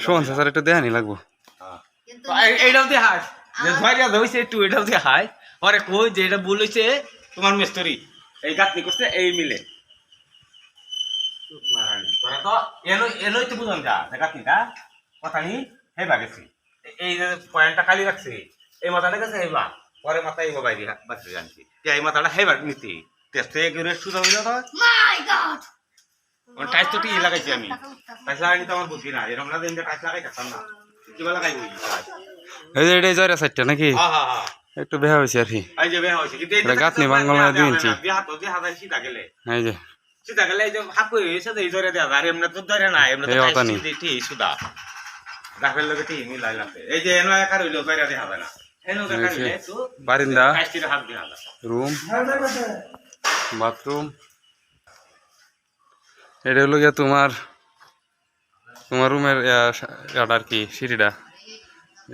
Sohan sir একটু দেখানি লাগবো। এইটাও দিয়ে হাস যে একটু এটাও দিয়ে হাই। পরে কই যে এটা বলেছে তোমার মিস্তরি। এই গাঁথনি করছে এই মিলে। তো এলো এলোই তো বুঝন যা গাঁথনিটা। কথা নি হেবা গেছি। এ- এই যে পয়েন্টটা খালি রাখছে এই মাথাটা গেছে হেবা পরে মাথা এই বাইরে বাঁচতে জানছি এই মাথাটা নিতে। টেস্টে সুদা হইল তো। মাই গড টাইস তো টি লাগাইছি আমি। টাইস লাগাইনি তো আমার বুদ্ধি না এরকম না দিন টাইস লাগাই থাকতাম না। কিবা লাগাই বই এই যে এটাই জয়রা সাইডটা নাকি? হ্যাঁ হ্যাঁ হ্যাঁ একটু বেহা হয়েছে আর কি। এই যে বেহা হয়েছে কিন্তু এটা ইঞ্চি। তো সিধা গেলে। এই যে। সিধা গেলে এই যে হাত করে এসে এই ধরে দেওয়া আর এমনি তো ধরে না এমনি তো এই টাইস অতানি। সুদা গাফের লগে ঠিক মিলাই এই যে এনো না। বারিন্দা। রুম বাথরুম এটা হলো গিয়া তোমার তোমার রুমের আর কি, সিঁড়িটা।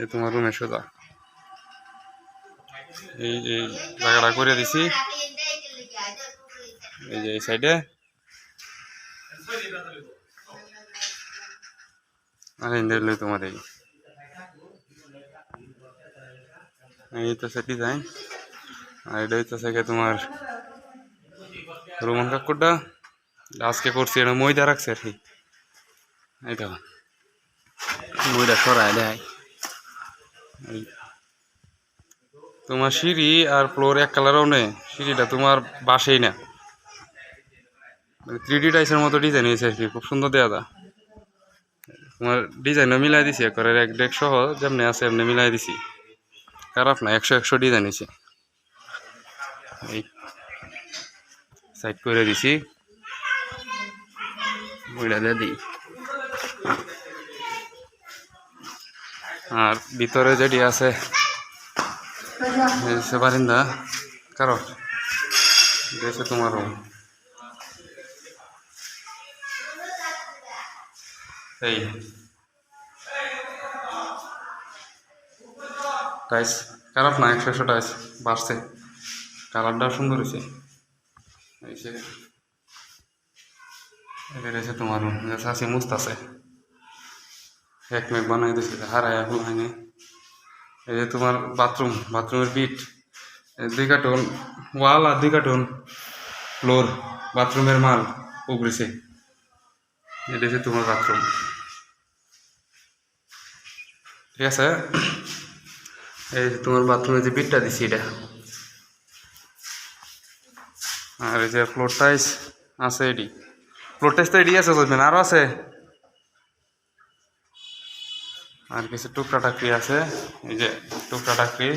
এই তোমার রুমের সোজা। এই এই জায়গাটা করে দিছি। এই যে এই সাইডে। তোমার এই। তো ডিজাইন আর এটা হইতেছে তোমার রোমান কাকুরটা। আজকে করছি এটা ময়দা রাখছে আর কি। এই দেখো। ময়দা সরাই দেয়। তোমার সিঁড়ি আর ফ্লোর এক কালারও নেই সিঁড়িটা তোমার বাসেই না। থ্রি ডি টাইসের মতো ডিজাইন হয়েছে আর কি খুব সুন্দর দেওয়া দা। তোমার ডিজাইনও মিলাই দিছি একবারে এক ডেক সহ যেমনি আছে এমনি মিলাই দিছি। খারাপ না একশো একশো ডিজাইন হয়েছে। এই। সাইড করে দিছি। দিই। আর ভিতরে যেটি আছে সে বারিন্দা, কারও? দিয়েছে তোমার এই। টাইস খারাপ না, একশো একশো টাইস বাড়ছে। কালারটাও সুন্দর হয়েছে। এই এটা তোমার রুম আছে মুস্ত আছে এক মেঘ বানাই দিয়েছে হারায় এখন হয়নি। এই যে তোমার বাথরুম, বাথরুমের বিট দুই কার্টন ওয়াল আর দুই কার্টন ফ্লোর, বাথরুমের মাল উগড়েছে। এটা হচ্ছে তোমার বাথরুম। ঠিক আছে? এই তোমার বাথরুমে যে বিটটা দিছি এটা। আর এই যে ফ্লোর টাইস আছে এডি টাইস তো আছে বুঝবেন আরও আছে আর কিছু টুকরা টাকরি আছে এই যে টুকরা টাকরি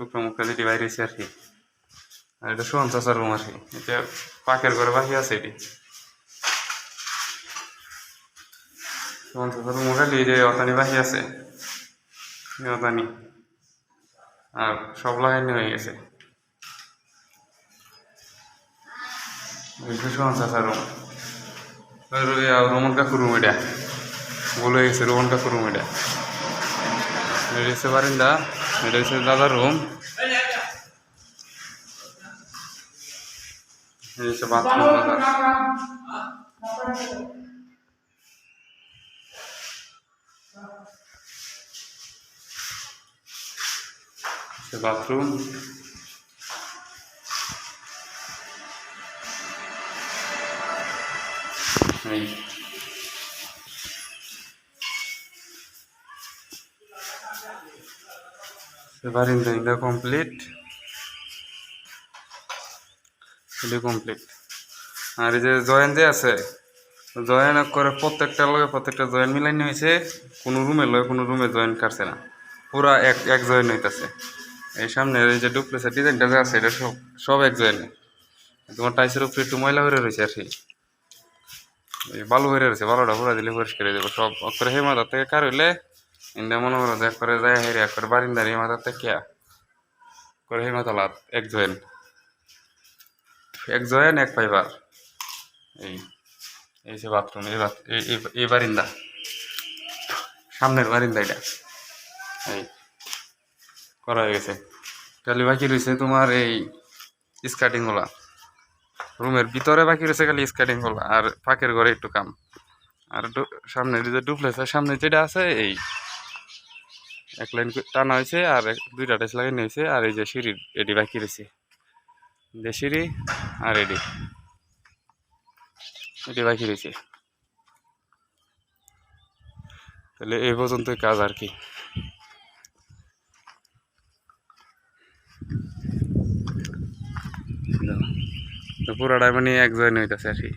টুকরা যেটি বাইরে হয়েছে আর কি আর এটা সোহান চাচার রুম আর কি এটা পাকের ঘরে বাকি আছে এটি যে আছে অতানি আর সব লাগাইনি হয়ে গেছে যে সোহান রুম রোমন কাকুর রুম এটা। বলে গেছে রোহন কাকুর রুম এটা। এটা হচ্ছে বারিন্দা এটা হচ্ছে দাদার রুম হচ্ছে বাথরুম দাদার। বাথরুম এই বারিন্দা এটা কমপ্লিট এটা কমপ্লিট আর এই যে জয়েন যে আছে, জয়েন করে প্রত্যেকটা লগে প্রত্যেকটা জয়েন মিলাই হয়েছে, কোনো রুমে লয় কোনো রুমে জয়েন কাটছে না। পুরা এক এক জয়েন হইতাছে। এই সামনে এই যে ডুপ্লেসের ডিজাইনটা যে আছে, এটা সব সব এক জয়েনে। তোমার টাইসের উপরে একটু ময়লা হয়ে রয়েছে আর কি। বালু হয়ে রয়েছে, বালুটা পুরা দিলে পরিষ্কার যাবে। সব করে হে মাথার থেকে কার হইলে? ইন্দা মনে করো যে করে যায় হেরে এক করে বারিন্দার এই মাথার থেকে করে হে মাথা লাত এক জয়েন। এক জয়েন, এক পাইবার। এই এই যে বাথরুম, এই এই- বারিন্দা। সামনের বারিন্দা এটা। এই, করা হয়ে গেছে। খালি বাকি রয়েছে তোমার এই স্কার্টিংগুলা রুমের ভিতরে বাকি রয়েছে খালি স্কার্টিংগুলা আর ফাঁকের ঘরে একটু কাম। আর সামনে যে ডুপ্লেক্সের সামনে যেটা আছে, এই। এক লাইন টানা হয়েছে আর দুইটা টাইস লাগানো হয়েছে আর এই যে সিঁড়ির এডি বাকি রয়েছে। যে সিঁড়ি আর এডি এডি বাকি রয়েছে। তাহলে এই পর্যন্তই কাজ আর কি। পুরাটাই মানে এক জয়েন হইতেছে আর কি।